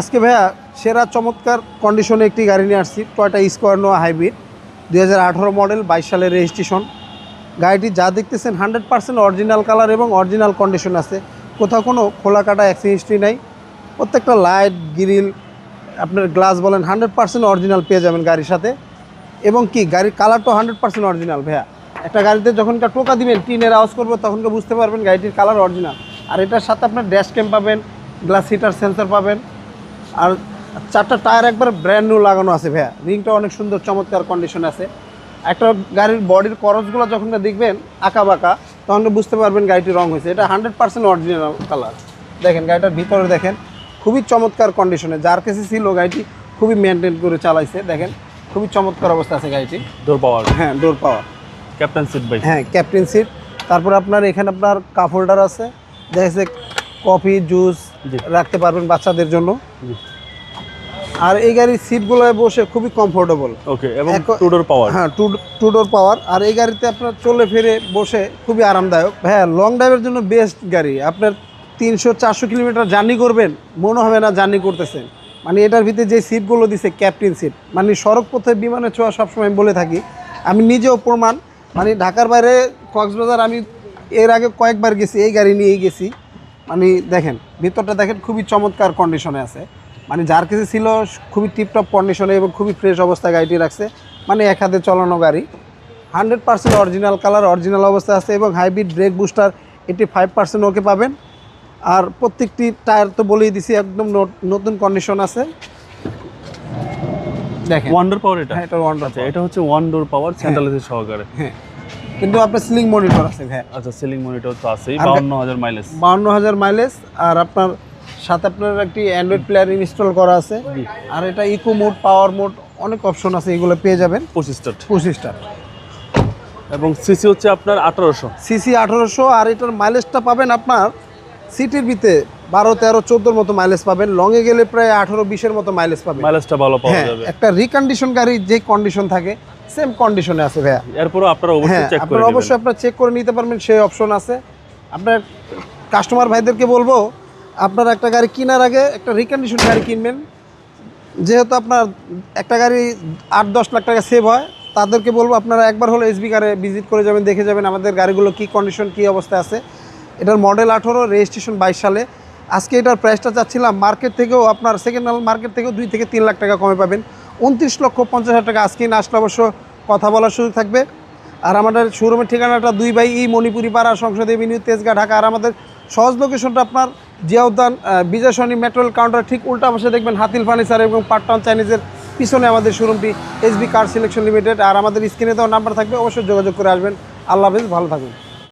আজকে ভাইয়া সেরা চমৎকার কন্ডিশনে একটি গাড়ি নিয়ে আসছি টয়টা স্কোয়ার নোয়া হাইব্রিড দুই হাজার আঠারো মডেল বাইশ সালের রেজিস্ট্রেশন গাড়িটি যা দেখতেছেন হান্ড্রেড পার্সেন্ট অরিজিনাল কালার এবং অরিজিনাল কন্ডিশন আছে। কোথাও কোনো খোলা কাটা হিস্ট্রি নাই। প্রত্যেকটা লাইট গ্রিল আপনার গ্লাস বলেন হান্ড্রেড পার্সেন্ট অরিজিনাল পেয়ে যাবেন গাড়ির সাথে। এবং কি, গাড়ির কালারটাও হান্ড্রেড পার্সেন্ট অরিজিনাল ভাইয়া। একটা গাড়িতে যখনকার টোকা দিবেন টিনের আওয়াজ করবে তখনকে বুঝতে পারবেন গাড়িটির কালার অরিজিনাল আর এটার সাথে আপনার ড্যাশ ক্যাম পাবেন গ্লাস হিটার সেন্সর পাবেন। আর চারটা টায়ার একবার ব্র্যান্ড নিউ লাগানো আছে ভাইয়া। রিংটা অনেক সুন্দর চমৎকার কন্ডিশনে আছে। একটা গাড়ির বডির করজগুলো যখন দেখবেন আঁকা বাঁকা তখন বুঝতে পারবেন গাড়িটি রং হয়েছে। এটা হান্ড্রেড পার্সেন্ট অরিজিনাল কালার দেখেন গাড়িটার ভিতরে দেখেন খুবই চমৎকার কন্ডিশনে যার কাছে ছিল গাড়িটি খুবই মেনটেন করে চালাইছে দেখেন খুবই চমৎকার অবস্থা আছে গাড়িটি। ডোর পাওয়ার হ্যাঁ ডোর পাওয়ার ক্যাপ্টেন সিট বাই হ্যাঁ ক্যাপ্টেন সিট তারপর আপনার এখানে আপনার কাপ হোল্ডার আছে। দেখা যাচ্ছে কফি জুস। রাখতে পারবেন বাচ্চাদের জন্য। আর এই গাড়ির সিটগুলোয় বসে খুবই কমফোর্টেবল ওকে এবং টু ডোর পাওয়ার হ্যাঁ টু টু ডোর পাওয়ার আর এই গাড়িতে আপনার চলে ফিরে বসে খুবই আরামদায়ক। হ্যাঁ লং ড্রাইভের জন্য বেস্ট গাড়ি। আপনার তিনশো চারশো কিলোমিটার জার্নি করবেন মনে হবে না জার্নি করতেছেন। মানে এটার ভিতরে যে সিটগুলো দিছে ক্যাপ্টেন সিট মানে সড়ক পথে বিমানে ছোঁয়া সবসময় বলে থাকি। আমি নিজেও প্রমাণ। মানে ঢাকার বাইরে কক্সবাজার আমি এর আগে কয়েকবার গেছি এই গাড়ি নিয়েই গেছি। মানে দেখেন ভিতরটা দেখেন খুবই চমৎকার কন্ডিশনে আছে। মানে যার কাছে ছিল খুবই টিপটপ কন্ডিশনে এবং খুবই ফ্রেশ অবস্থায় গাড়িটি রাখছে মানে এক হাতে চলানো গাড়ি। Hundred percent original colour original অবস্থায় আছে এবং হাইব্রিড ব্রেক বুস্টার এটি ফাইভ পার্সেন্ট ওকে পাবেন। আর প্রত্যেকটি টায়ার তো বলেই দিছি একদম নতুন কন্ডিশন আছে। দেখেন। ওয়ান ডোর পাওয়ার এটা? হ্যাঁ এটা ওয়ান্ডার আচ্ছা এটা হচ্ছে one door power central AC সহকারে। হ্যাঁ। কিন্তু আপনার সিলিং মনিটর আছে হ্যাঁ আচ্ছা সিলিং মনিটর তো আছেই আর- বাউন্ন হাজার মাইলেজ বাউন্ন হাজার মাইলেজ আর আপনার সাথে আপনার একটি অ্যান্ড্রয়েড প্লেয়ার ইনস্টল করা আছে। আর এটা ইকো মোড পাওয়ার মোড অনেক অপশন আছে এগুলো পেয়ে যাবেন। পঁচিশটা পঁচিশটা এবং সিসি হচ্ছে আপনার আঠারোশো। সিসি আঠারোশো আর এটার মাইলেজটা পাবেন আপনার সিটির ভিতরে বারো তেরো চোদ্দোর মতো মাইলেজ পাবেন। লংয়ে গেলে প্রায় আঠারো বিশের মতো মাইলেজ পাবেন। মাইলেজটা ভালো পাওয়া হ্যাঁ যাবে। একটা রিকন্ডিশন গাড়ি যে কন্ডিশন থাকে সেম কন্ডিশনে আছে ভাইয়া। এরপরও আপনারা অবশ্যই হ্যাঁ চেক করে আপনারা অবশ্যই আপনার চেক করে নিতে পারবেন সেই অপশন আছে। আপনার কাস্টমার ভাইদেরকে বলব আপনার একটা গাড়ি কেনার আগে একটা রিকন্ডিশন গাড়ি কিনবেন। যেহেতু আপনার একটা গাড়ি আট দশ লাখ টাকা সেভ হয় তাদেরকে বলব আপনারা একবার হলো এসবি কারে ভিজিট করে যাবেন দেখে যাবেন আমাদের গাড়িগুলো কী কন্ডিশন কী অবস্থায় আছে। এটার মডেল আঠেরো রেজিস্ট্রেশন বাইশ সালে। আজকে এটার প্রাইসটা চাচ্ছিলাম মার্কেট থেকেও আপনার সেকেন্ড হ্যান্ড মার্কেট থেকেও দুই থেকে তিন লাখ টাকা কমে পাবেন। উনত্রিশ লক্ষ পঞ্চাশ হাজার টাকা আজকে না আসলে অবশ্য কথা বলার সুযোগ থাকবে। আর আমাদের শোরুমের ঠিকানাটা দুই বাই ই মণিপুরি পাড়া সংসদ এভিনিউ, তেজগাঁ, ঢাকা। আর আমাদের সহজ লোকেশনটা আপনার জিয়া উদ্যান বিজয় সনি মেট্রোল কাউন্টার ঠিক উল্টা পাশে দেখবেন হাতিল ফার্নিচার এবং পাটটাউন চাইনিজের পিছনে আমাদের শোরুমটি এসবি কার সিলেকশন লিমিটেড আর আমাদের স্ক্রিনে তো নাম্বার থাকবে, অবশ্যই যোগাযোগ করে আসবেন। আল্লাহ হাফিজ, ভালো থাকবেন